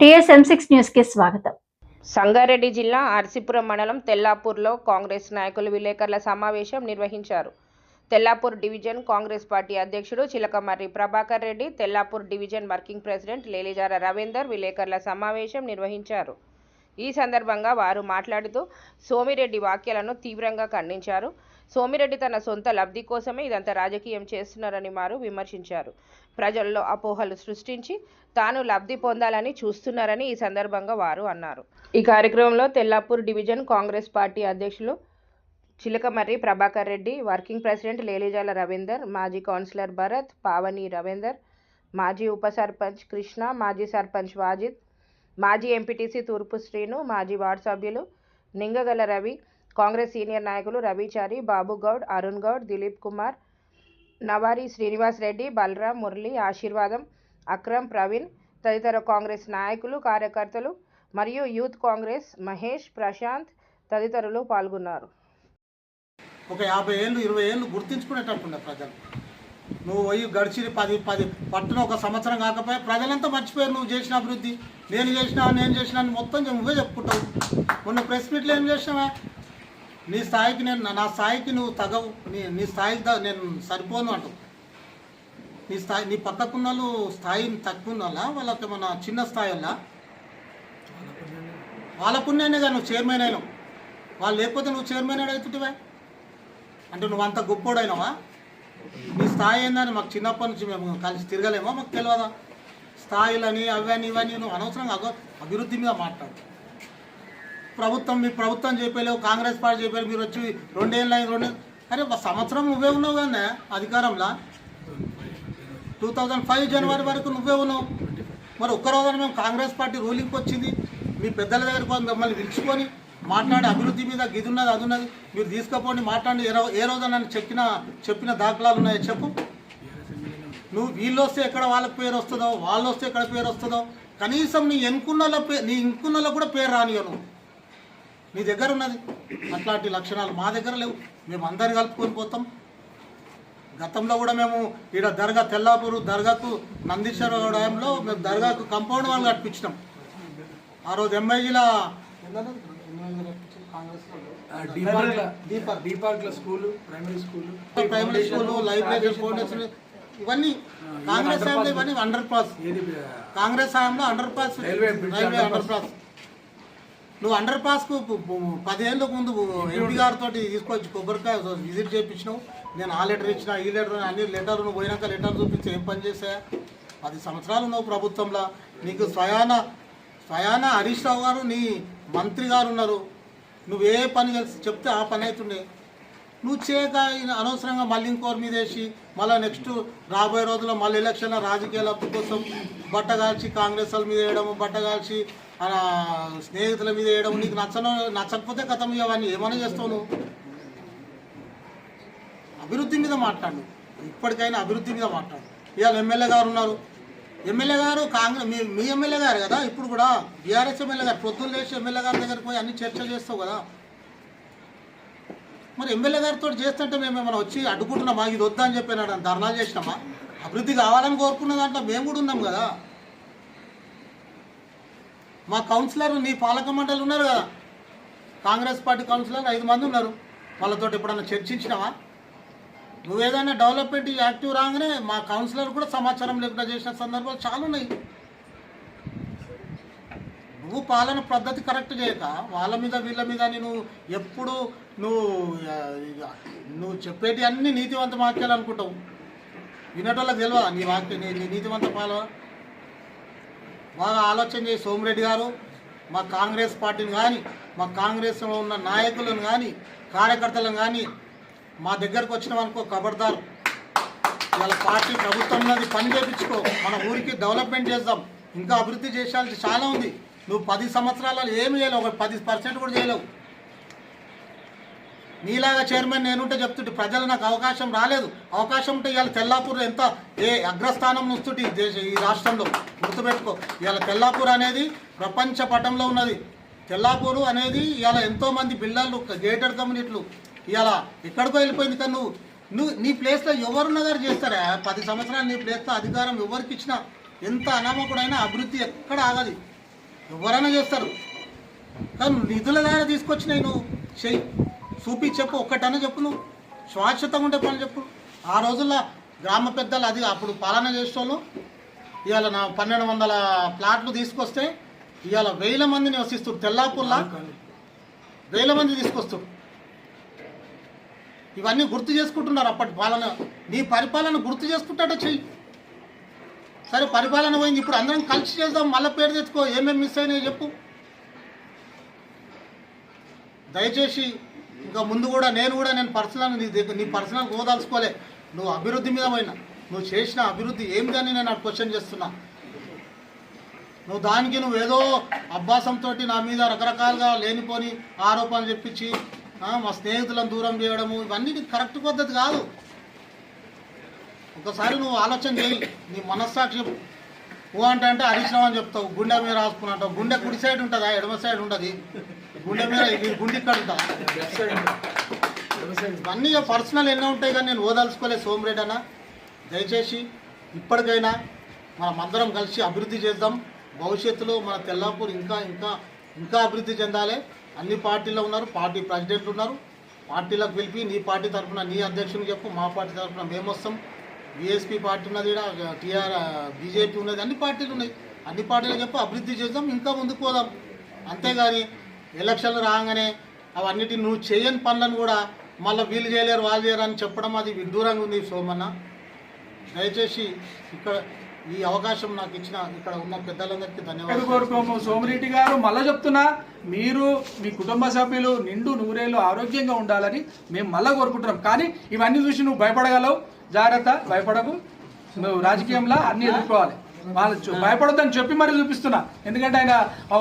TSM six న్యూస్కి స్వాగతం. సంగారెడ్డి జిల్లా అరసిపురం మండలం తెల్లాపూర్లో కాంగ్రెస్ నాయకులు విలేకరుల సమావేశం నిర్వహించారు. తెల్లాపూర్ డివిజన్ కాంగ్రెస్ పార్టీ అధ్యక్షుడు Chilakamarri Prabhakar Reddy Tellapur division working president Lelijara Ravinder విలేకరుల సమావేశం నిర్వహించారు. ఈ సందర్భంగా వారు మాట్లాడుతూ సోమిరెడ్డి వ్యాఖ్యలను తీవ్రంగా ఖండించారు. సోమిరెడ్డి తన సొంత లబ్ధి కోసమే ఇదంతా రాజకీయం చేస్తున్నారని వారు విమర్శించారు. ప్రజల్లో అపోహలు సృష్టించి తాను లబ్ధి పొందాలని చూస్తున్నారని ఈ సందర్భంగా వారు అన్నారు. ఈ కార్యక్రమంలో తెల్లాపూర్ డివిజన్ కాంగ్రెస్ పార్టీ అధ్యక్షులు చిలకమర్రి ప్రభాకర్ రెడ్డి వర్కింగ్ ప్రెసిడెంట్ లేలిజాల రవీందర్ మాజీ కౌన్సిలర్ భరత్ పావని రవీందర్ మాజీ ఉప సర్పంచ్ కృష్ణ మాజీ సర్పంచ్ వాజిద్ మాజీ ఎంపీటీసీ తూర్పు శ్రీను మాజీ వార్డు సభ్యులు నింగగల రవి కాంగ్రెస్ సీనియర్ నాయకులు రవిచారి బాబు గౌడ్ అరుణ్ గౌడ్ దిలీప్ కుమార్ నవారి శ్రీనివాస్ రెడ్డి బలరాం మురళి ఆశీర్వాదం అక్రమ్ ప్రవీణ్ తదితర కాంగ్రెస్ నాయకులు కార్యకర్తలు మరియు యూత్ కాంగ్రెస్ మహేష్ ప్రశాంత్ తదితరులు పాల్గొన్నారు. ఒక యాభై ఏళ్ళు ఇరవై ఏళ్ళు గుర్తించుకునేటట్టుండే ప్రజలు. నువ్వు పోయి గడిచి పది పది పట్టున ఒక సంవత్సరం కాకపోయా ప్రజలంతా మర్చిపోయారు. నువ్వు చేసిన అభివృద్ధి నేను చేసిన నేను చేసిన అని మొత్తం నువ్వే చెప్పుకుంటావు. మొన్న ప్రెస్ మీట్లో ఏం చేసినావా? నీ స్థాయికి నేను నా స్థాయికి నువ్వు తగవు. నీ నీ స్థాయికి నేను సరిపోను అంటావు. నీ స్థాయి నీ పక్కకున్న వాళ్ళు స్థాయి తక్కువ వాళ్ళ వాళ్ళకి మన చిన్న స్థాయి వల్ల వాళ్ళ పుణ్యాన్ని కదా నువ్వు చైర్మన్ అయినావు. వాళ్ళు లేకపోతే నువ్వు చైర్మన్ అడుగుతుంటివే అంటే నువ్వు అంత గొప్పోడైనావా? నీ స్థాయి ఏందని మాకు చిన్నప్పటి నుంచి మేము కలిసి తిరగలేమో? మాకు తెలియదా స్థాయిలని అవని ఇవని నువ్వు అనవసరంగా అగో అభివృద్ధి మీద మాట్లాడు ప్రభుత్వం మీ ప్రభుత్వం చెప్పలేవు కాంగ్రెస్ పార్టీ చెప్పారు మీరు వచ్చి రెండేళ్ళు అయింది రెండు అరే సంవత్సరం నువ్వే ఉన్నావు కానీ అధికారంలో. టూ థౌజండ్ ఫైవ్ జనవరి వరకు నువ్వే ఉన్నావు. మరి ఒక్క రోజున మేము కాంగ్రెస్ పార్టీ రూలింగ్కి వచ్చింది. మీ పెద్దల దగ్గర పోయి మిమ్మల్ని పిలుచుకొని మాట్లాడి అభివృద్ధి మీద గిది ఉన్నది అది ఉన్నది. మీరు తీసుకుపోండి మాట్లాడి ఏ ఏ రోజు నన్ను చెప్పిన చెప్పిన దాఖలాలు ఉన్నాయో చెప్పు. నువ్వు వీళ్ళు వస్తే ఎక్కడ వాళ్ళకి పేరు వస్తుందో వాళ్ళు వస్తే ఎక్కడ పేరు వస్తుందో. కనీసం నీ ఎన్కున్నల పే నీ ఇంకున్నలో కూడా పేరు రానియో నువ్వు. నీ దగ్గర ఉన్నది. అట్లాంటి లక్షణాలు మా దగ్గర లేవు. మేము అందరు కలుపుకొని పోతాం. గతంలో కూడా మేము ఈడ దర్గా తెల్లాపూరు దర్గాకు నందీశ్వర డ్యాంలో మేము దర్గాకు కాంపౌండ్ వాళ్ళు కట్టించినాం. ఆ రోజు ఎంఐజీల primary school primary school library foundation ఇవన్నీ కాంగ్రెస్ హయాంలో ఇవన్నీ అండర్ పాస్ కాంగ్రెస్ హయాంలో under pass railway under pass నువ్వు అండర్ పాస్కు పదేళ్ళ ముందు ఎంపీ గారితో తీసుకొచ్చి కొబ్బరికాయ విజిట్ చేయించినావు నేను ఆ లెటర్ ఇచ్చిన ఈ లెటర్ అన్ని లెటర్ నువ్వు పోయినాక లెటర్ చూపించి ఏం పని చేసా పది సంవత్సరాలు ఉన్నావు ప్రభుత్వంలో. నీకు స్వయాన స్వయాన హరీష్ రావు గారు నీ మంత్రి గారు ఉన్నారు. నువ్వు ఏ పని చేసి చెప్తే ఆ పని అవుతుండే నువ్వు చేయక అనవసరంగా మళ్ళీ ఇంకోరి మీద వేసి మళ్ళీ నెక్స్ట్ రాబోయే రోజుల్లో మళ్ళీ ఎలక్షన్ల రాజకీయ లబ్ధి కోసం బట్టగాల్చి కాంగ్రెస్ వాళ్ళ మీద వేయడం బట్టగాల్చి ఆ, స్నేహితుల మీద వేయడం నీకు నచ్చను నచ్చకపోతే కథం అవన్నీ ఏమైనా చేస్తావు నువ్వు? అభివృద్ధి మీద మాట్లాడు. ఇప్పటికైనా అభివృద్ధి మీద మాట్లాడు. ఇవాళ ఎమ్మెల్యే గారు ఉన్నారు. ఎమ్మెల్యే గారు కాంగ్రెస్ మీ మీ ఎమ్మెల్యే గారు కదా? ఇప్పుడు కూడా బీఆర్ఎస్ ఎమ్మెల్యే గారు పొద్దున్న లేచి ఎమ్మెల్యే గారి దగ్గరికి పోయి అన్ని చర్చలు చేస్తావు కదా? మరి ఎమ్మెల్యే గారితో చేస్తుంటే మేము ఏమైనా వచ్చి అడ్డుకుంటున్నామా? ఇది వద్దా అని చెప్పినాడు అని ధర్నా చేసినామా? అభివృద్ధి కావాలని కోరుకున్న దాంట్లో మేము కూడా ఉన్నాం కదా? మా కౌన్సిలర్ నీ పాలక మండలి ఉన్నారు కదా. కాంగ్రెస్ పార్టీ కౌన్సిలర్ ఐదు మంది ఉన్నారు. వాళ్ళతో ఎప్పుడన్నా చర్చించినావా? నువ్వేదైనా డెవలప్మెంట్ యాక్టివ్ రాగానే మా కౌన్సిలర్ కూడా సమాచారం లేకుండా చేసిన సందర్భాలు చాలా ఉన్నాయి. నువ్వు పాలన పద్ధతి కరెక్ట్ చేయక వాళ్ళ మీద వీళ్ళ మీద నువ్వు ఎప్పుడు నువ్వు నువ్వు చెప్పేటి అన్ని నీతివంత వాక్యాలు అనుకుంటావు. వినేటోళ్ళకి తెలియదా నీ వాక్య నీ నీ నీతివంత పాలన? బాగా ఆలోచన చేసి సోమిరెడ్డి గారు మా కాంగ్రెస్ పార్టీని కానీ మా కాంగ్రెస్లో ఉన్న నాయకులను కానీ కార్యకర్తలను కానీ మా దగ్గరకు వచ్చిన అనుకో కబడతారు వాళ్ళ పార్టీ ప్రభుత్వం ఉన్నది పని చేయించుకో మన ఊరికి డెవలప్మెంట్ చేద్దాం. ఇంకా అభివృద్ధి చేసాల్సి చాలా ఉంది. నువ్వు పది సంవత్సరాలలో ఏమి చేయలేవు ఒక పది పర్సెంట్ కూడా చేయలేవు. నీలాగా చైర్మన్ నేనుంటే చెప్తుంటే ప్రజలు నాకు అవకాశం రాలేదు. అవకాశం ఉంటే ఇవాళ తెల్లాపూర్ ఎంత ఏ అగ్రస్థానం నుంచుంటే ఈ దేశ ఈ రాష్ట్రంలో గుర్తుపెట్టుకో. ఇవాళ తెల్లాపూర్ అనేది ప్రపంచ పటంలో ఉన్నది. తెల్లాపూరు అనేది ఇవాళ ఎంతోమంది పిల్లలు గేటెడ్ కమ్యూనిటీలు ఇవాళ ఎక్కడికో వెళ్ళిపోయింది కానీ నువ్వు నువ్వు నీ ప్లేస్లో ఎవరున్న గారు చేస్తారా? పది సంవత్సరాలు నీ ప్లేస్లో అధికారం ఎవరికి ఇచ్చినా ఎంత అనామకుడైనా అభివృద్ధి ఎక్కడ ఆగది? ఎవరైనా చేస్తారు. కానీ నిధుల ద్వారా తీసుకొచ్చినాయి నువ్వు. చెయ్యి. చూపి చెప్పు ఒక్కటన చెప్పు నువ్వు. శాశ్వతంగా ఉండే పని చెప్పు. ఆ రోజుల్లో గ్రామ పెద్దలు అది అప్పుడు పాలన చేసేవాళ్ళు. ఇవాళ నా పన్నెండు వందల ప్లాట్లు తీసుకొస్తే ఇవాళ వేల మంది నివసిస్తారు తెల్లాపుల్లా వేల మంది తీసుకొస్తారు ఇవన్నీ గుర్తు చేసుకుంటున్నారు అప్పటి పాలన. నీ పరిపాలన గుర్తు చేసుకుంటాడో చెయ్యి. సరే పరిపాలన పోయింది. ఇప్పుడు అందరం కలిసి చేద్దాం. మళ్ళీ పేరు తెచ్చుకో. ఏమేమి మిస్ అయినాయో చెప్పు. దయచేసి ఇంకా ముందు కూడా నేను కూడా నేను పర్సనల్ నీ దగ్గర నీ పర్సనల్ ఓదాల్చుకోలే నువ్వు అభివృద్ధి మీద పోయినా. నువ్వు చేసిన అభివృద్ధి ఏమిటి అని నేను క్వశ్చన్ చేస్తున్నా. నువ్వు దానికి నువ్వు ఏదో అభ్యాసంతో నా మీద రకరకాలుగా లేనిపోని ఆరోపణలు చెప్పించి మా స్నేహితులను దూరం చేయడము ఇవన్నీ నీకు కరెక్ట్ పద్ధతి కాదు. ఒకసారి నువ్వు ఆలోచన చేయి. నీ మనస్సాక్షి ఓ అంటే అంటే అని చెప్తావు. గుండె మీద రాసుకున్నట్టు గుండె కుడి సైడ్ ఉంటుందా? ఎడమ సైడ్ ఉంటుంది గుండె మీద గుండె ఇక్కడ ఉంటుందా? ఇవన్నీ పర్సనల్ ఎన్నో ఉంటాయి కానీ నేను ఓదాల్చుకోలేదు సోమరెడ్డి అన్న. దయచేసి ఇప్పటికైనా మనం అందరం కలిసి అభివృద్ధి చేద్దాం. భవిష్యత్తులో మన తెల్లాపూర్ ఇంకా ఇంకా ఇంకా అభివృద్ధి చెందాలి. అన్ని పార్టీలో ఉన్నారు. పార్టీ ప్రెసిడెంట్ ఉన్నారు. పార్టీలకు పిలిపి నీ పార్టీ తరఫున నీ అధ్యక్షుని చెప్పు మా పార్టీ తరఫున మేము వస్తాం బీఎస్పీ పార్టీ ఉన్నది టీఆర్ బీజేపీ ఉన్నది అన్ని పార్టీలు ఉన్నాయి. అన్ని పార్టీలు చెప్పు అభివృద్ధి చేద్దాం ఇంకా ముందుకు పోదాం. అంతేగాని ఎలక్షన్లు రాగానే అవన్నిటిని నువ్వు చేయని పనులను కూడా మళ్ళీ వీళ్ళు చేయలేరు వాళ్ళు చేయరు అని చెప్పడం అది విడ్డూరంగా ఉంది సోమన్న. దయచేసి ఇక్కడ ఈ అవకాశం నాకు ఇచ్చిన ఇక్కడ ఉన్న పెద్దలందరికీ ధన్యవాదాలు. కోరుకోము. సోమిరెడ్డి గారు మళ్ళీ చెప్తున్నా మీరు మీ కుటుంబ సభ్యులు నిండు నూరేళ్ళు ఆరోగ్యంగా ఉండాలని మేము మళ్ళీ కోరుకుంటున్నాం. కానీ ఇవన్నీ చూసి నువ్వు భయపడగలవు. జాగ్రత్త భయపడకు. నువ్వు రాజకీయంలో అన్ని ఎదుర్కోవాలి. వాళ్ళు భయపడొద్దని చెప్పి మరి చూపిస్తున్నా. ఎందుకంటే ఆయన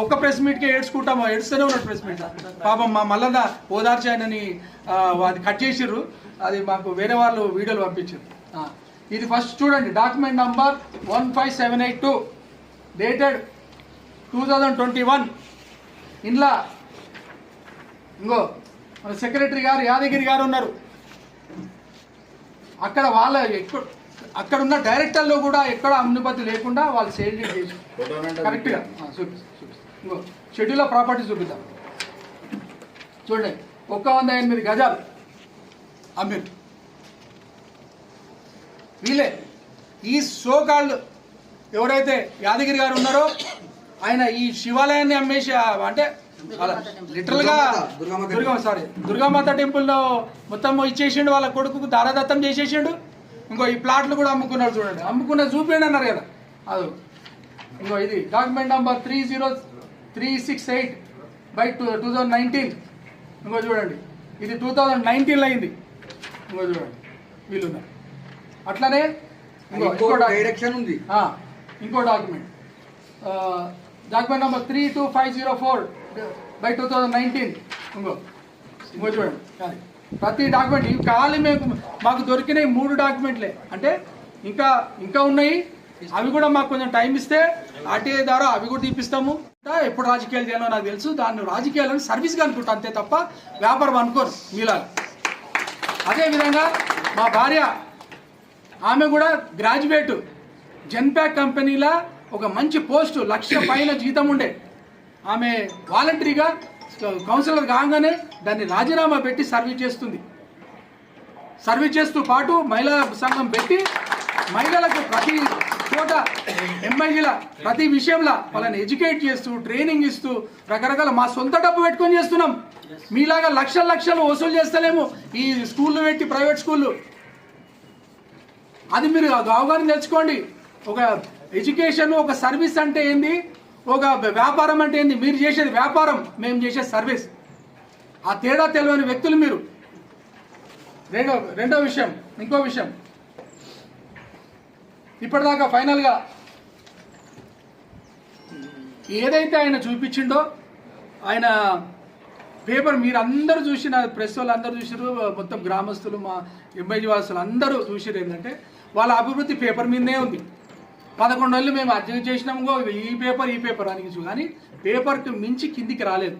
ఒక్క ప్రెస్ మీట్కే ఏడ్చుకుంటాము ఏడుస్తూనే ఉన్నాడు ప్రెస్ మీట్ పాపం మా మల్లన్న ఓదార్చి ఆయనని అది కట్ చేసిర్రు. అది మాకు వేరే వాళ్ళు వీడియోలు పంపించారు. ఇది ఫస్ట్ చూడండి. Document number one five seven eight two dated two thousand twenty one ఇందులో ఇంకో మన సెక్రటరీ గారు యాదగిరి గారు ఉన్నారు. అక్కడ వాళ్ళ ఎక్కడ అక్కడ ఉన్న డైరెక్టర్లో కూడా ఎక్కడ అనుమతి లేకుండా వాళ్ళు సేల్ చేసి కరెక్ట్గా. చూపిస్తాం షెడ్యూల్ ఆఫ్ ప్రాపర్టీ చూపిద్దాం. చూడండి ఒక్క వంద ఎనిమిది గజాలు అమీర్ వీళ్ళే ఈ సోకాళ్ళు ఎవరైతే యాదగిరి గారు ఉన్నారో ఆయన ఈ శివాలయాన్ని అమ్మేసి అంటే లిటరల్గా దుర్గా సారీ దుర్గామాత టెంపుల్లో మొత్తం ఇచ్చేసిండు వాళ్ళ కొడుకుకు దారాదత్తం చేసేసిండు. ఇంకో ఈ ప్లాట్లు కూడా అమ్ముకున్నాడు చూడండి. అమ్ముకున్న చూపించండి అన్నారు కదా. అది. ఇంకో ఇది document number three zero three six eight by two two thousand nineteen ఇంకో చూడండి. ఇది టూ థౌజండ్ నైన్టీన్లో అయింది. ఇంకో చూడండి. వీళ్ళున్నారు అట్లనే ఇంకో. డైరెక్షన్ ఉంది. ఇంకో document document number three two five zero four by two thousand nineteen ఇంకో. ఇంకో చూడండి. ప్రతి డాక్యుమెంట్ ఇవి కావాలి మేము మాకు దొరికినాయి మూడు డాక్యుమెంట్లే అంటే ఇంకా ఇంకా ఉన్నాయి. అవి కూడా మాకు కొంచెం టైం ఇస్తే ఆర్టీఐ ద్వారా అవి కూడా తీపిస్తాము. ఎప్పుడు రాజకీయాలు చేయాలో నాకు తెలుసు. దాన్ని రాజకీయాలను సర్వీస్గా అనుకుంటా అంతే తప్ప వ్యాపారం అనుకోరు మీలాగా. అదేవిధంగా మా భార్య ఆమె కూడా గ్రాడ్యుయేట్ జెన్ప్యాక్ కంపెనీలో ఒక మంచి పోస్టు లక్ష పైన జీతం ఉండే. ఆమె వాలంటరీగా కౌన్సిలర్ కాగానే దాన్ని రాజీనామా పెట్టి సర్వీస్ చేస్తుంది. సర్వీస్ చేస్తూ పాటు మహిళా సంఘం పెట్టి మహిళలకు ప్రతి చోట ఎంఐల ప్రతి విషయంలో వాళ్ళని ఎడ్యుకేట్ చేస్తూ ట్రైనింగ్ ఇస్తూ రకరకాల మా సొంత డబ్బు పెట్టుకొని చేస్తున్నాం. మీలాగా లక్షల లక్షలు వసూలు చేస్తలేము ఈ స్కూళ్ళు పెట్టి ప్రైవేట్ స్కూళ్ళు. అది మీరు అవగాహన తెచ్చుకోండి ఒక ఎడ్యుకేషన్ ఒక సర్వీస్ అంటే ఏంది? ఒక వ్యాపారం అంటే ఏంది? మీరు చేసేది వ్యాపారం మేము చేసేది సర్వీస్. ఆ తేడా తెలియని వ్యక్తులు మీరు. రెండో రెండో విషయం ఇంకో విషయం. ఇప్పటిదాకా ఫైనల్గా ఏదైతే ఆయన చూపించిండో ఆయన పేపర్ మీరు అందరూ చూసిన ప్రెస్ వాళ్ళు అందరూ చూసారు మొత్తం గ్రామస్తులు మా ఎంఐజీ వాసులు అందరూ చూసారు ఏంటంటే వాళ్ళ అభివృద్ధి పేపర్ మీదనే ఉంది. పదకొండు రోజులు మేము అర్జన చేసినాము ఈ పేపర్ ఈ పేపర్ అని కానీ పేపర్కి మించి కిందికి రాలేదు.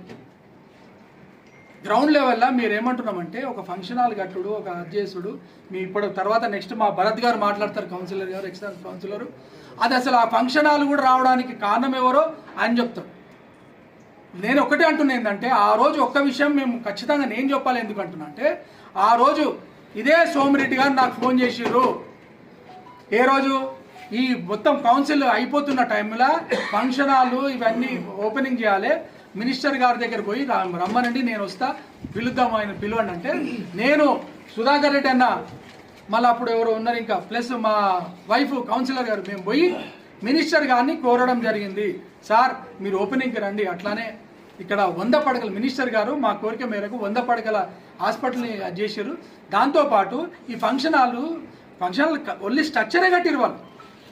గ్రౌండ్ లెవెల్లో మీరు ఏమంటున్నామంటే ఒక ఫంక్షన్ హాల్ కట్టుడు ఒక అధ్యక్షుడు మీ ఇప్పుడు తర్వాత నెక్స్ట్ మా భరత్ గారు మాట్లాడతారు కౌన్సిలర్ గారు ఎక్స్టర్నల్ కౌన్సిలర్. అది అసలు ఆ ఫంక్షన్ హాల్ కూడా రావడానికి కారణం ఎవరో అని చెప్తారు. నేను ఒకటే అంటున్నా ఏంటంటే ఆ రోజు ఒక్క విషయం మేము ఖచ్చితంగా నేను చెప్పాలి ఎందుకు అంటున్నా అంటే ఆ రోజు ఇదే సోమిరెడ్డి గారు నాకు ఫోన్ చేసిర్రు. ఏ రోజు? ఈ మొత్తం కౌన్సిల్ అయిపోతున్న టైంలో ఫంక్షన్ హాల్ ఇవన్నీ ఓపెనింగ్ చేయాలి. మినిస్టర్ గారి దగ్గర పోయి రమ్మనండి నేను వస్తా. పిలుద్దాం ఆయన పిలవండి అంటే నేను సుధాకర్ రెడ్డి అన్న మళ్ళీ అప్పుడు ఎవరు ఉన్నారు ఇంకా ప్లస్ మా వైఫ్ కౌన్సిలర్ గారు మేము పోయి మినిస్టర్ గారిని కోరడం జరిగింది. సార్ మీరు ఓపెనింగ్కి రండి అట్లానే ఇక్కడ వంద పడకల మినిస్టర్ గారు మా కోరిక మేరకు వంద పడకల హాస్పిటల్ని చేశారు. దాంతోపాటు ఈ function hall function hall only స్ట్రక్చరే కట్టిరు వాళ్ళు.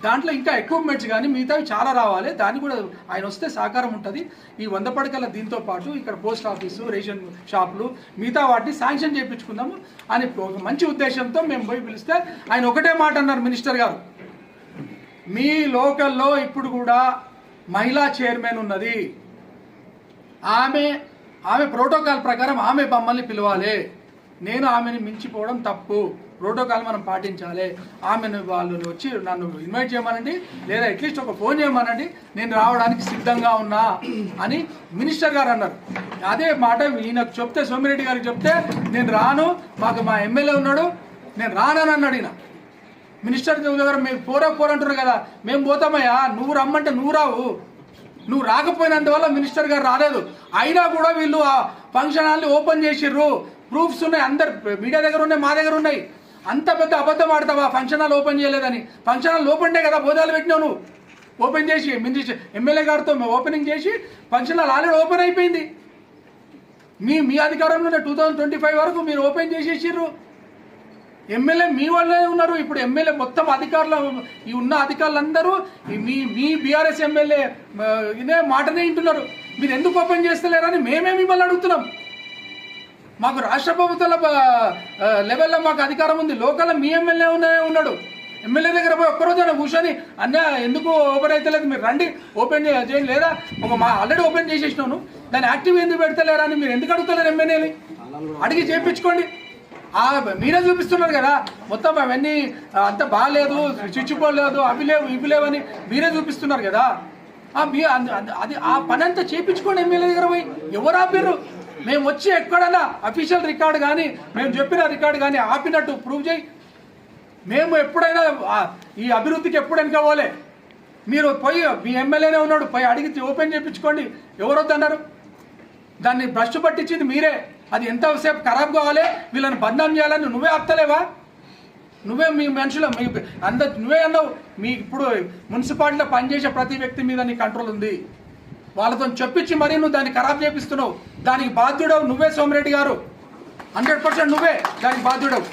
దాంట్లో ఇంకా ఎక్విప్మెంట్స్ కానీ మిగతావి చాలా రావాలి. దాన్ని కూడా ఆయన వస్తే సహకారం ఉంటుంది. ఈ వంద పడకల దీంతో పాటు ఇక్కడ పోస్ట్ ఆఫీసు రేషన్ షాపులు మిగతా వాటిని శాంక్షన్ చేయించుకుందాము అని ఒక మంచి ఉద్దేశంతో మేము పోయి పిలిస్తే ఆయన ఒకటే మాట అన్నారు మినిస్టర్ గారు. మీ లోకల్లో ఇప్పుడు కూడా మహిళా చైర్మన్ ఉన్నది. ఆమె ఆమె ప్రోటోకాల్ ప్రకారం ఆమె మమ్మల్ని పిలవాలి. నేను ఆమెని మించిపోవడం తప్పు. ప్రోటోకాల్ మనం పాటించాలి. ఆమెను వాళ్ళు వచ్చి నన్ను ఇన్వైట్ చేయమనండి లేదా అట్లీస్ట్ ఒక ఫోన్ చేయమనండి నేను రావడానికి సిద్ధంగా ఉన్నా అని మినిస్టర్ గారు అన్నారు. అదే మాట ఈయనకు చెప్తే సోమిరెడ్డి గారికి చెప్తే నేను రాను మాకు మా ఎమ్మెల్యే ఉన్నాడు నేను రానని అన్నాడు ఈయన. మినిస్టర్ గారు మేము పోరా పోరంటున్నారు కదా మేము పోతామయ్యా నువ్వు రమ్మంటే నువ్వు రావు. నువ్వు రాకపోయినందువల్ల మినిస్టర్ గారు రాలేదు. అయినా కూడా వీళ్ళు ఆ ఫంక్షన్ హాల్ని ఓపెన్ చేసిర్రు. ప్రూఫ్స్ ఉన్నాయి అందరు మీడియా దగ్గర ఉన్నాయి మా దగ్గర ఉన్నాయి. అంత పెద్ద అబద్ధం ఆడతావా? ఫంక్షన్ హాల్ ఓపెన్ చేయలేదని. ఫంక్షన్ హాల్ ఓపెన్ కదా భోజనాలు పెట్టినావు నువ్వు. ఓపెన్ చేసి మినిస్టర్ ఎమ్మెల్యే గారితో ఓపెనింగ్ చేసి ఫంక్షన్ హాల్ ఆల్రెడీ ఓపెన్ అయిపోయింది. మీ మీ అధికారంలోనే టూ థౌజండ్ ట్వంటీ ఫైవ్ వరకు మీరు ఓపెన్ చేసేసిర్రు. ఎమ్మెల్యే మీ వాళ్ళే ఉన్నారు. ఇప్పుడు ఎమ్మెల్యే మొత్తం అధికారులు ఈ ఉన్న అధికారులందరూ మీ మీ బీఆర్ఎస్ ఎమ్మెల్యే ఇదే మాటనే వింటున్నారు. మీరు ఎందుకు ఓపెన్ చేస్తలేరని మేమే మిమ్మల్ని అడుగుతున్నాం. మాకు రాష్ట్ర ప్రభుత్వాల లెవెల్లో మాకు అధికారం ఉంది. లోకల్ మీ ఎమ్మెల్యే ఉన్నాడు. ఎమ్మెల్యే దగ్గర పోయి ఒక్కరోజు కూర్చొని అన్న ఎందుకు ఓపెన్ అవుతలేదు మీరు రండి. ఓపెన్ చేయండి. లేదా ఒక మా ఆల్రెడీ ఓపెన్ చేసేసినాను. దాన్ని యాక్టివ్ ఎందుకు పెడతలేరా అని మీరు ఎందుకు అడుగుతలేరు ఎమ్మెల్యేని? అడిగి చేయించుకోండి మీరే చూపిస్తున్నారు కదా. మొత్తం అవన్నీ అంత బాగాలేదు చిచ్చిపోలేదు అవి లేవు ఇవి లేవని మీరే చూపిస్తున్నారు కదా. ఆ మీ అది ఆ పని అంతా చేయించుకోండి ఎమ్మెల్యే దగ్గర పోయి. ఎవరు ఆపారు మేము వచ్చి ఎక్కడన్నా అఫీషియల్ రికార్డు కానీ మేము చెప్పిన రికార్డు కానీ ఆపినట్టు ప్రూవ్ చేయి. మేము ఎప్పుడైనా ఈ అభివృద్ధికి ఎప్పుడు వెనకపోవలే మీరు పోయి మీ ఎమ్మెల్యేనే ఉన్నాడు పోయి అడిగి ఓపెన్ చేయించుకోండి. ఎవరు వద్దన్నారు? దాన్ని భ్రష్టు పట్టించింది మీరే. అది ఎంతసేపు ఖరాబ్ కావాలి? వీళ్ళని బంధం చేయాలని నువ్వే ఆపుతలేవా? నువ్వే మీ మనుషులు మీ అంద నువ్వే అన్నావు. మీ ఇప్పుడు మున్సిపాలిటీలో పనిచేసే ప్రతి వ్యక్తి మీద నీ కంట్రోల్ ఉంది. వాళ్ళతో చెప్పించి మరీ నువ్వు దాన్ని ఖరాబ్ చేపిస్తున్నావు. దానికి బాధ్యుడవు నువ్వే సోమిరెడ్డి గారు. హండ్రెడ్ పర్సెంట్ నువ్వే దానికి బాధ్యుడవు.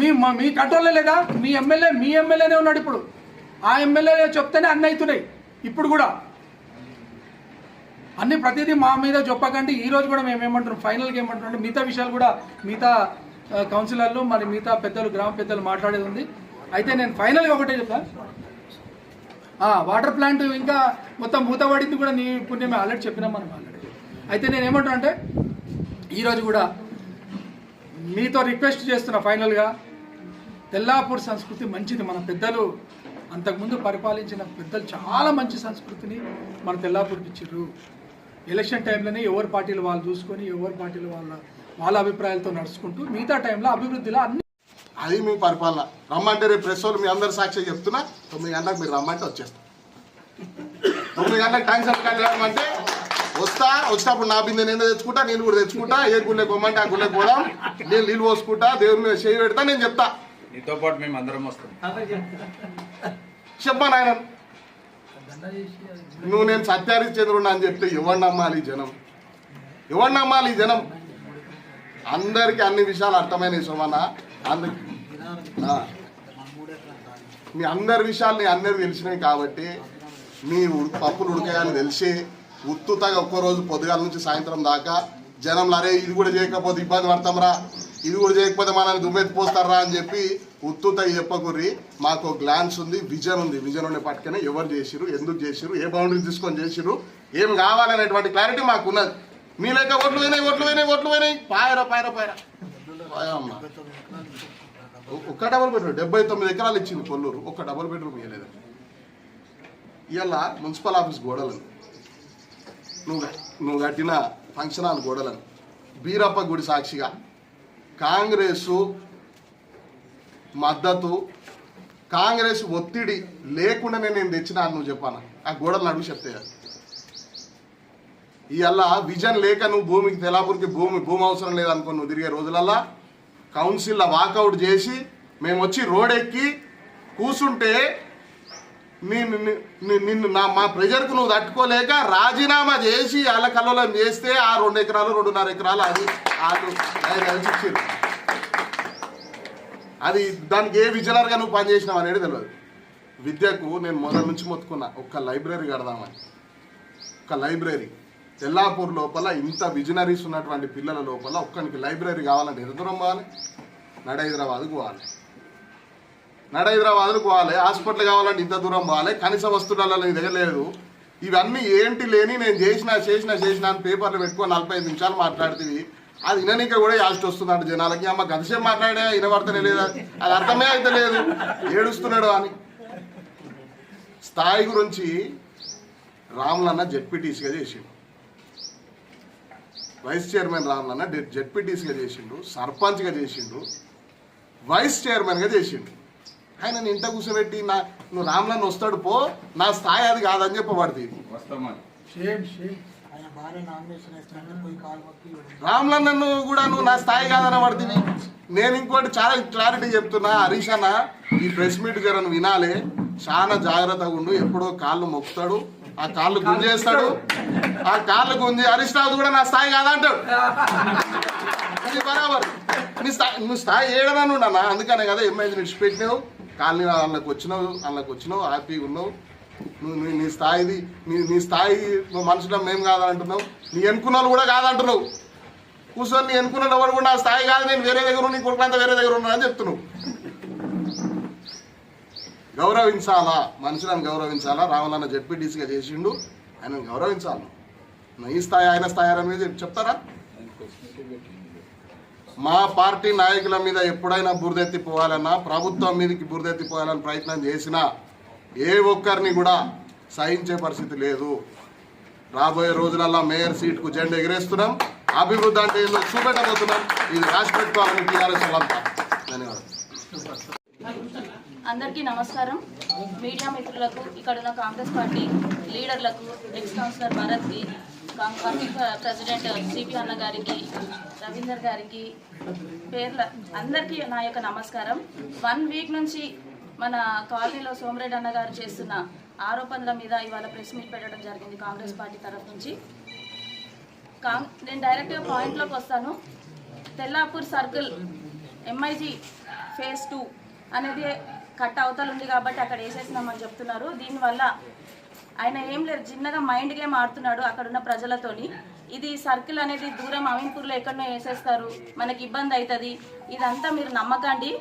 మీ మీ కంట్రోల్లో లేదా? మీ ఎమ్మెల్యే మీ ఎమ్మెల్యేనే ఉన్నాడు ఇప్పుడు. ఆ ఎమ్మెల్యే చెప్తేనే అన్నీ అవుతున్నాయి. ఇప్పుడు కూడా. అన్ని ప్రతిదీ మా మీద చెప్పకండి ఈ రోజు కూడా మేము ఏమంటున్నాం? ఫైనల్గా ఏమంటున్నాం మిగతా విషయాలు కూడా మిగతా కౌన్సిలర్లు మరి మిగతా పెద్దలు గ్రామ పెద్దలు మాట్లాడేది ఉంది. అయితే నేను ఫైనల్గా ఒకటే చెప్తాను. వాటర్ ప్లాంట్ ఇంకా మొత్తం మూతపడింది కూడా నీ పుణ్యమే. ఆల్రెడీ చెప్పినాం మనం ఆల్రెడీ అయితే నేను ఏమంటా అంటే ఈరోజు కూడా మీతో రిక్వెస్ట్ చేస్తున్నా ఫైనల్గా తెల్లాపూర్ సంస్కృతి మంచిది. మన పెద్దలు అంతకుముందు పరిపాలించిన పెద్దలు చాలా మంచి సంస్కృతిని మన తెల్లాపూర్కి ఇచ్చారు ఎలక్షన్ టైంలోనే ఎవరి పార్టీలు వాళ్ళు చూసుకొని ఎవరి పార్టీలు వాళ్ళ వాళ్ళ అభిప్రాయాలతో నడుచుకుంటూ మిగతా టైంలో అభివృద్ధిలో అన్ని అది మీ పరిపాలన. రమ్మంటే రేపు ప్రెస్ వాళ్ళు మీ అందరు సాక్షి చెప్తున్నా తొమ్మిది గంటలకు మీరు రమ్మంటే వచ్చేస్తాం. తొమ్మిది గంటలకు ట్యాంక్స్ అంటే వస్తా వచ్చినప్పుడు నా బిందె నేను తెచ్చుకుంటా నేను కూడా తెచ్చుకుంటా ఏ గుళ్ళకి పోమంటే ఆ గుళ్ళకి పోదాం నేను నీళ్ళు పోసుకుంటా దేవుని మీద చేయి పెడతా నేను చెప్తా. నీతో పాటు మేము అందరం వస్తాం. చెప్పా నాయన. నువ్వు నేను సత్యహరిశ్చంద్రుడు అని చెప్తే ఎవరు నమ్మాలి జనం? ఎవరు నమ్మాలి ఈ జనం? అందరికీ అన్ని విషయాలు అర్థమైనవి సోమన్న. అందుకు. మీ అందరి విషయాలు నీ అందరు తెలిసినాయి కాబట్టి మీ పప్పులు ఉడకాయని తెలిసి ఉత్తుతగా ఒక్కరోజు పొద్దుగాల నుంచి సాయంత్రం దాకా జనంలో అరే ఇది కూడా చేయకపోతే ఇబ్బంది పడతాంరా ఇది కూడా చేయకపోతే మనల్ని దుమ్మెత్తిపోస్తారా అని చెప్పి ఉత్తుతగా చెప్పకుర్రి. మాకు గ్లాన్స్ ఉంది విజన్ ఉంది. విజన్ ఉండే పట్టుకనే ఎవరు చేసిరు ఎందుకు చేసిరు ఏ బౌండరీ తీసుకొని చేసిరు ఏం కావాలనేటువంటి క్లారిటీ మాకు ఉన్నది. మీ లెక్క ఓట్లు పోయినాయి ఓట్లు పోయినాయి ఓట్లు పోయినాయి. పాయరా పాయరా పాయరా. పాయమ్మ. ఒక డబల్ డబుల్ బెడ్రూమ్ డెబ్బై తొమ్మిది ఎకరాలు ఇచ్చింది కొల్లూరు. ఒక డబుల్ బెడ్రూమ్ ఇవ్వలేదండి ఇవాళ మున్సిపల్ ఆఫీస్ గోడలు నువ్వు నువ్వు కట్టిన ఫంక్షన్ హాల్ గోడలను. బీరప్ప గుడి సాక్షిగా కాంగ్రెసు మద్దతు కాంగ్రెస్ ఒత్తిడి లేకుండానే నేను తెచ్చినా అని నువ్వు చెప్పాను? ఆ గోడలు అడుగు చెప్తే. ఇవల్ల విజన్ లేక నువ్వు భూమికి తెలాపూర్కి భూమి భూమి అవసరం లేదనుకో నువ్వు తిరిగే రోజులల్లా కౌన్సిల్లో వాకౌట్ చేసి మేము వచ్చి రోడ్ ఎక్కి కూర్చుంటే నిన్ను నా మా ప్రెజర్కు నువ్వు తట్టుకోలేక రాజీనామా చేసి వాళ్ళ కల్లోలం చేస్తే ఆ రెండు ఎకరాలు రెండున్నర ఎకరాలు అది వాళ్ళు కలిసి అది దానికి ఏ విజనర్గా నువ్వు పనిచేసినావు అనేది తెలియదు విద్యకు నేను మొదటి నుంచి మొత్తుకున్నా ఒక్క లైబ్రరీ కడదామని. ఒక లైబ్రరీ. తెల్లాపూర్ లోపల ఇంత విజనరీస్ ఉన్నటువంటి పిల్లల లోపల ఒక్కనికి లైబ్రరీ కావాలంటే ఎంత దూరం పోవాలి? నడ హైదరాబాద్కు పోవాలి. నడ హైదరాబాద్కు పోవాలి. హాస్పిటల్ కావాలంటే ఇంత దూరం పోవాలి. కనీస వస్తువులలో నీ దగ్గర లేదు. ఇవన్నీ ఏంటి లేని నేను చేసిన చేసిన చేసిన అని పేపర్లు పెట్టుకొని నలభై ఐదు నిమిషాలు మాట్లాడుతుంది. అది విననీక కూడా యాస్ట్ వస్తుందంట జనాలకి. అమ్మ గతసేపు మాట్లాడే వినబడతనే లేదా? అది అర్థమే అయితే లేదు. ఏడుస్తున్నాడు అని. స్థాయి గురించి రాములన్న జెడ్పీటీసీగా చేసిండు. వైస్ చైర్మన్ రాములన్న జెడ్పీటీసీగా చేసిండు సర్పంచ్గా చేసిండు వైస్ చైర్మన్గా చేసిండు. ఆయన ఇంట కూర్చోబెట్టి నా నువ్వు రాములన్న వస్తాడు పో నా స్థాయి అది కాదని చెప్పబడుతుంది మొక్కి రాములన్నను కూడా నువ్వు నా స్థాయి కాదని పడుతుంది. నేను ఇంకోటి చాలా క్లారిటీ చెప్తున్నా హరీష్ అన్న ఈ ప్రెస్ మీట్ జర నువ్వు వినాలి. చాలా జాగ్రత్తగా ఉండు ఎప్పుడో కాళ్ళు మొక్కుతాడు. ఆ కాళ్ళు గుంజేస్తాడు ఆ కాళ్ళు గుంజి హరీష్ రావు కూడా నా స్థాయి కాదంటాడు. అది బరాబర్. నీ స్థాయి నువ్వు స్థాయి ఏడనని నాన్న? అందుకనే కదా ఎంఐది విడిచిపెట్టినావు. కాలనీ వాళ్ళకి వచ్చినావు వాళ్ళకి వచ్చినావు హ్యాపీగా ఉన్నావు. నువ్వు నీ- నీ స్థాయిది నీ నీ స్థాయి నువ్వు మనుషులం మేము కాదంటున్నావు. నీ ఎన్నుకున్న వాళ్ళు కూడా కాదంటున్నావు. కూర్చొని నీ ఎన్నుకున్న ఎవరు కూడా నా స్థాయి కాదు నేను వేరే దగ్గర ఉన్నా, నీ కొడుకులంతా వేరే దగ్గర ఉన్నా అని చెప్తున్నావు. గౌరవించాలా? మనుషులను గౌరవించాలా? రావాలన్న జెడ్పీటీసీగా చేసిండు. ఆయన గౌరవించాలి. ఈ స్థాయి ఆయన స్థాయి అనేది చెప్తారా? మా పార్టీ నాయకుల మీద ఎప్పుడైనా బురదెత్తిపోవాలన్నా ప్రభుత్వం మీదకి బురదెత్తిపోవాలని ప్రయత్నం చేసినా ఏ ఒక్కరిని కూడా సహించే పరిస్థితి లేదు. రాబోయే రోజులల్లో మేయర్ సీట్కు జెండా ఎగిరేస్తున్నాం. అభివృద్ధి అంటే ఏదో చూపెట్టబోతున్నాం. ఇది రాసి పెట్టుకోవాలని టీఆర్ఎస్ వాళ్ళంతా ధన్యవాదాలు. అందరికీ నమస్కారం. మీడియా మిత్రులకు ఇక్కడ ఉన్న కాంగ్రెస్ పార్టీ లీడర్లకు ఎక్స్ కౌన్సిలర్ భరత్కి కాం- ప్రెసిడెంట్ సిపి అన్న గారికి రవీందర్ గారికి పేర్ల అందరికీ నా యొక్క నమస్కారం. వన్ వీక్ నుంచి మన కాలనీలో సోమరెడ్డి అన్న గారు చేస్తున్న ఆరోపణల మీద ఇవాళ ప్రెస్ మీట్ పెట్టడం జరిగింది కాంగ్రెస్ పార్టీ తరఫు నుంచి. కాంగ్ నేను డైరెక్ట్గా పాయింట్లోకి వస్తాను. Tellapur circle MIG phase two అనేది కట్ అవతల ఉంది కాబట్టి అక్కడ వేసేసినామని చెప్తున్నారు. దీనివల్ల ఆయన ఏం లేదు చిన్నగా మైండ్ గేమ్ ఆడుతున్నాడు అక్కడున్న ప్రజలతోని. ఇది సర్కిల్ అనేది దూరం అమీన్పూర్లో ఎక్కడనో వేసేస్తారు మనకి ఇబ్బంది అవుతుంది. ఇదంతా మీరు నమ్మకండి.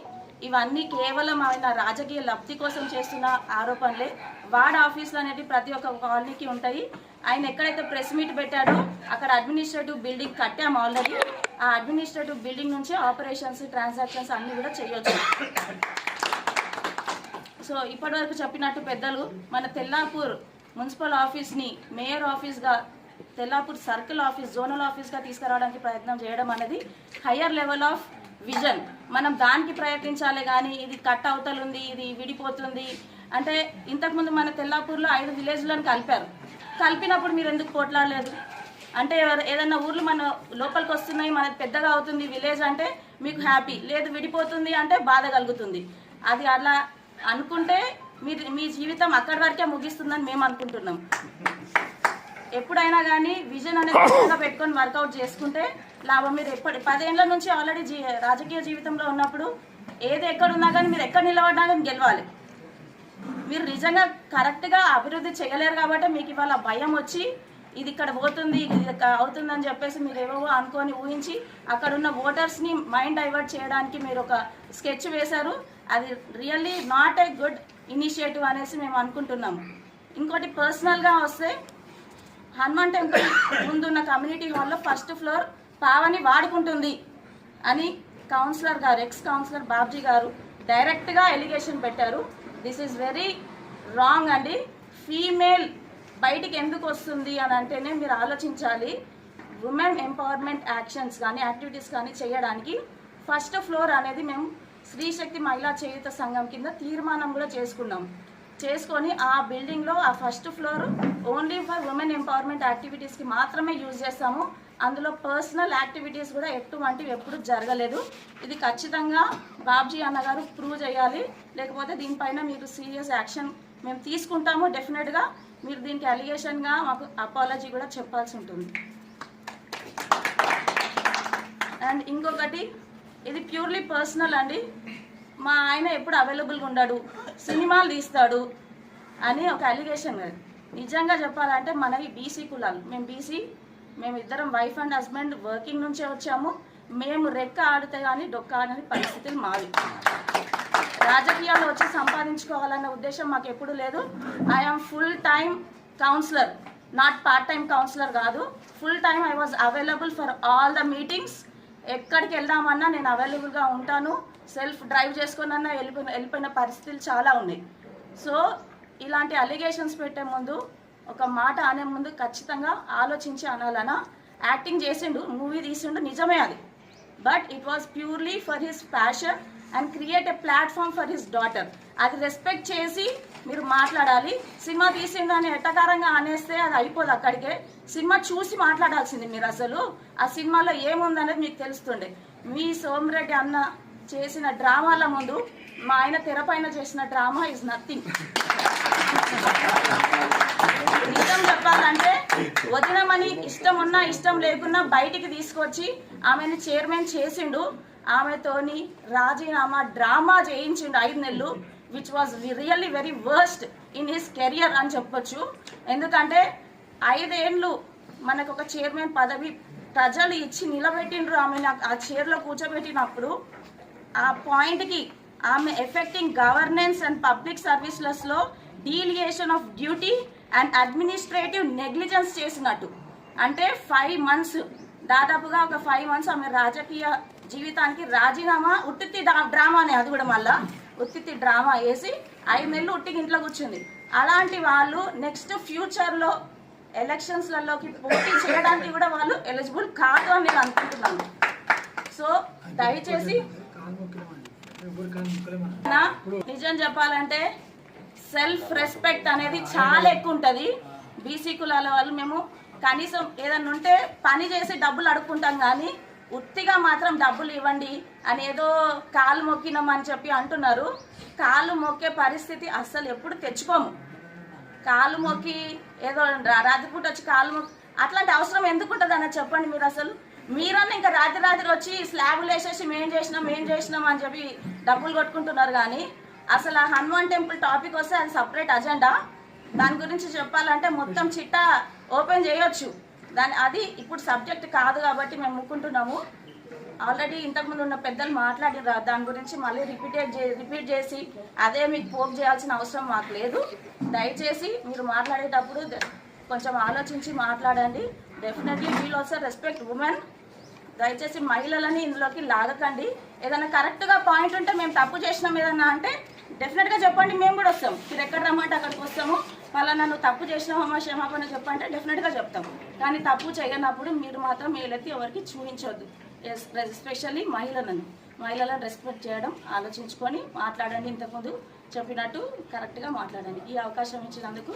ఇవన్నీ కేవలం ఆయన రాజకీయ లబ్ధి కోసం చేస్తున్న ఆరోపణలే. వార్డ్ ఆఫీసులు అనేవి ప్రతి ఒక్క కాలనీకి ఉంటాయి. ఆయన ఎక్కడైతే ప్రెస్ మీట్ పెట్టాడో అక్కడ అడ్మినిస్ట్రేటివ్ బిల్డింగ్ కట్టాము ఆల్రెడీ. ఆ అడ్మినిస్ట్రేటివ్ బిల్డింగ్ నుంచి ఆపరేషన్స్ ట్రాన్సాక్షన్స్ అన్నీ కూడా చేయొచ్చు. సో ఇప్పటివరకు చెప్పినట్టు పెద్దలు మన తెల్లాపూర్ మున్సిపల్ ఆఫీస్ని మేయర్ ఆఫీస్గా తెల్లాపూర్ సర్కిల్ ఆఫీస్ జోనల్ ఆఫీస్గా తీసుకురావడానికి ప్రయత్నం చేయడం అనేది హయ్యర్ లెవెల్ ఆఫ్ విజన్. మనం దానికి ప్రయత్నించాలి కానీ ఇది కట్ అవుతలుంది ఇది విడిపోతుంది. అంటే ఇంతకుముందు మన తెల్లాపూర్లో ఐదు విలేజ్లను కలిపారు. కలిపినప్పుడు మీరు ఎందుకు పోట్లాడలేదు? అంటే ఎవరు- ఏదన్నా ఊర్లు మన లోపలికి వస్తున్నాయి మనది పెద్దగా అవుతుంది విలేజ్ అంటే మీకు హ్యాపీ. లేదు విడిపోతుంది అంటే బాధ కలుగుతుంది. అది అలా అనుకుంటే మీరు మీ జీవితం అక్కడి వరకే ముగిస్తుందని మేము అనుకుంటున్నాం. ఎప్పుడైనా కానీ విజన్ అనేది పెట్టుకొని వర్కౌట్ చేసుకుంటే లాభం. మీరు ఎప్పటి పదేళ్ళ నుంచి ఆల్రెడీ జీ రాజకీయ జీవితంలో ఉన్నప్పుడు ఏది ఎక్కడ ఉన్నా కానీ మీరు ఎక్కడ నిలబడినా కానీ గెలవాలి. మీరు నిజంగా కరెక్ట్గా అభివృద్ధి చేయలేరు కాబట్టి మీకు ఇవాళ భయం వచ్చి ఇది ఇక్కడ పోతుంది ఇది అవుతుందని చెప్పేసి మీరు ఏవేవో అనుకొని ఊహించి అక్కడ ఉన్న ఓటర్స్ని మైండ్ డైవర్ట్ చేయడానికి మీరు ఒక స్కెచ్ వేశారు. అది really not a good initiative అనేసి మేము అనుకుంటున్నాము. ఇంకోటి పర్సనల్గా వస్తే హనుమాన్ టెంపుల్ ముందున్న కమ్యూనిటీ హాల్లో ఫస్ట్ ఫ్లోర్ పావని వాడుకుంటుంది అని కౌన్సిలర్ గారు ఎక్స్ కౌన్సిలర్ బాబ్జీ గారు డైరెక్ట్గా ఎలిగేషన్ పెట్టారు. దిస్ ఈజ్ వెరీ రాంగ్ అండి. ఫీమేల్ బయటికి ఎందుకు వస్తుంది అని అంటేనే మీరు ఆలోచించాలి. ఉమెన్ ఎంపవర్మెంట్ యాక్షన్స్ కానీ యాక్టివిటీస్ కానీ చేయడానికి ఫస్ట్ ఫ్లోర్ అనేది మేము స్త్రీశక్తి మహిళా చేయుత సంఘం కింద తీర్మానం కూడా చేసుకున్నాం. చేసుకొని ఆ బిల్డింగ్లో ఆ first floor only for women empowerment యాక్టివిటీస్కి మాత్రమే యూజ్ చేస్తాము. అందులో పర్సనల్ యాక్టివిటీస్ కూడా ఎటువంటివి ఎప్పుడు జరగలేదు. ఇది ఖచ్చితంగా బాబ్జీ అన్నగారు ప్రూవ్ చేయాలి. లేకపోతే దీనిపైన మీరు సీరియస్ యాక్షన్ మేము తీసుకుంటాము డెఫినెట్గా మీరు దీనికి అలిగేషన్గా మాకు అపాలజీ కూడా చెప్పాల్సి ఉంటుంది. అండ్ ఇంకొకటి ఇది ప్యూర్లీ పర్సనల్ అండి. మా ఆయన ఎప్పుడు అవైలబుల్గా ఉండడు. సినిమాలు తీస్తాడు అని ఒక అలిగేషన్ నిజంగా చెప్పాలంటే మనవి బీసీ కులాలు. మేము బీసీ మేము ఇద్దరం వైఫ్ అండ్ హస్బెండ్ వర్కింగ్ నుంచే వచ్చాము. మేము రెక్క ఆడితే కానీ డొక్క ఆడని పరిస్థితులు మావి. రాజకీయాల్లో వచ్చి సంపాదించుకోవాలన్న ఉద్దేశం మాకు ఎప్పుడు లేదు. I'm full time councillor not part time councillor కాదు. Full time I was available for all the meetings ఎక్కడికి వెళ్దామన్నా నేను అవైలబుల్గా ఉంటాను. సెల్ఫ్ డ్రైవ్ చేసుకున్నా వెళ్ళిపోయిన వెళ్ళిపోయిన పరిస్థితులు చాలా ఉన్నాయి. సో ఇలాంటి అలిగేషన్స్ పెట్టే ముందు ఒక మాట అనే ముందు ఖచ్చితంగా ఆలోచించి అనాలనా? యాక్టింగ్ చేసిండు మూవీ తీసిండు నిజమే అది. But it was purely for his passion and create a platform for his daughter అది రెస్పెక్ట్ చేసి మీరు మాట్లాడాలి. సినిమా తీసిండు ఎట్టకారంగా అనేస్తే అది అయిపోదు అక్కడికే. సినిమా చూసి మాట్లాడాల్సింది మీరు అసలు. ఆ సినిమాలో ఏముందనేది మీకు తెలుస్తుండే. మీ సోమరెడ్డి అన్న చేసిన డ్రామాల ముందు మా ఆయన తెరపైన చేసిన డ్రామా ఇస్ నథింగ్ నిజం చెప్పాలంటే వదినమని ఇష్టం ఉన్నా ఇష్టం లేకున్నా బయటికి తీసుకొచ్చి ఆమెను చైర్మన్ చేసిండు. ఆమెతోని రాజీనామా డ్రామా చేయించిండు ఐదు నెలలు which was really very worst in his career అని చెప్పొచ్చు. ఎందుకంటే ఐదేండ్లు మనకు ఒక చైర్మన్ పదవి ప్రజలు ఇచ్చి నిలబెట్టిండ్రు ఆమె నాకు ఆ చైర్లో కూర్చోబెట్టినప్పుడు ఆ పాయింట్కి ఆమె ఎఫెక్టింగ్ గవర్నెన్స్ అండ్ పబ్లిక్ సర్వీసెస్లో dereliction of duty and administrative negligence చేసినట్టు. అంటే ఫైవ్ మంత్స్ దాదాపుగా ఒక ఫైవ్ మంత్స్ ఆమె రాజకీయ జీవితానికి రాజీనామా ఉత్తిత్తి డ్రా- డ్రామానే అది కూడా మళ్ళా. ఉత్తిత్తి డ్రామా వేసి ఐదు నెలలు ఉట్టికి ఇంట్లో కూర్చుంది. అలాంటి వాళ్ళు నెక్స్ట్ ఫ్యూచర్లో ఎలక్షన్స్లలోకి పోటీ చేయడానికి కూడా వాళ్ళు ఎలిజిబుల్ కాదు అని నేను అనుకుంటున్నాను. సో దయచేసి నా నిజం చెప్పాలంటే సెల్ఫ్ రెస్పెక్ట్ అనేది చాలా ఎక్కువ ఉంటుంది. బీసీ కులాల వాళ్ళు మేము కనీసం ఏదన్నా ఉంటే పని చేసి డబ్బులు అడుక్కుంటాం కానీ ఉత్తిగా మాత్రం డబ్బులు ఇవ్వండి అని ఏదో కాలు మొక్కినాం అని చెప్పి అంటున్నారు. కాలు మొక్కే పరిస్థితి అస్సలు ఎప్పుడు తెచ్చుకోము. కాలు మొక్కి ఏదో రాత్రిపూట వచ్చి కాలు మొక్కి అట్లాంటి అవసరం ఎందుకు ఉంటుంది అన్న చెప్పండి మీరు అసలు. మీరన్నా ఇంకా రాత్రి రాత్రి వచ్చి స్లాబులు వేసేసి మేం చేసినాం మేం చేసినాం అని చెప్పి డబ్బులు కొట్టుకుంటున్నారు కానీ అసలు ఆ హనుమాన్ టెంపుల్ టాపిక్ వస్తే అది సపరేట్ అజెండా. దాని గురించి చెప్పాలంటే మొత్తం చిట్టా ఓపెన్ చేయొచ్చు. దాని అది ఇప్పుడు సబ్జెక్ట్ కాదు కాబట్టి మేము ముక్కుంటున్నాము ఆల్రెడీ ఇంతకుముందు ఉన్న పెద్దలు మాట్లాడిన దాని గురించి మళ్ళీ రిపీటెడ్ రిపీట్ చేసి అదే మీకు పోక్ చేయాల్సిన అవసరం మాకు లేదు. దయచేసి మీరు మాట్లాడేటప్పుడు కొంచెం ఆలోచించి మాట్లాడండి. Definitely we'll also respect women దయచేసి మహిళలని ఇందులోకి లాగకండి. ఏదైనా కరెక్ట్గా పాయింట్ ఉంటే మేము తప్పు చేసినాం ఏదన్నా అంటే డెఫినెట్గా చెప్పండి మేము కూడా వస్తాం. మీరు ఎక్కడ రమ్మంటే అక్కడికి వస్తాము. పలానా నువ్వు తప్పు చేసినావమ్మా క్షమాపణ చెప్పంటే డెఫినెట్గా చెప్తాం. కానీ తప్పు చేయనప్పుడు మీరు మాత్రం మేలెత్తి ఎవరికి చూపించొద్దు. ఎస్పెషల్లీ మహిళలను. మహిళలను రెస్పెక్ట్ చేయడం ఆలోచించుకొని మాట్లాడండి ఇంతకుముందు చెప్పినట్టు కరెక్ట్గా మాట్లాడండి. ఈ అవకాశం ఇచ్చినందుకు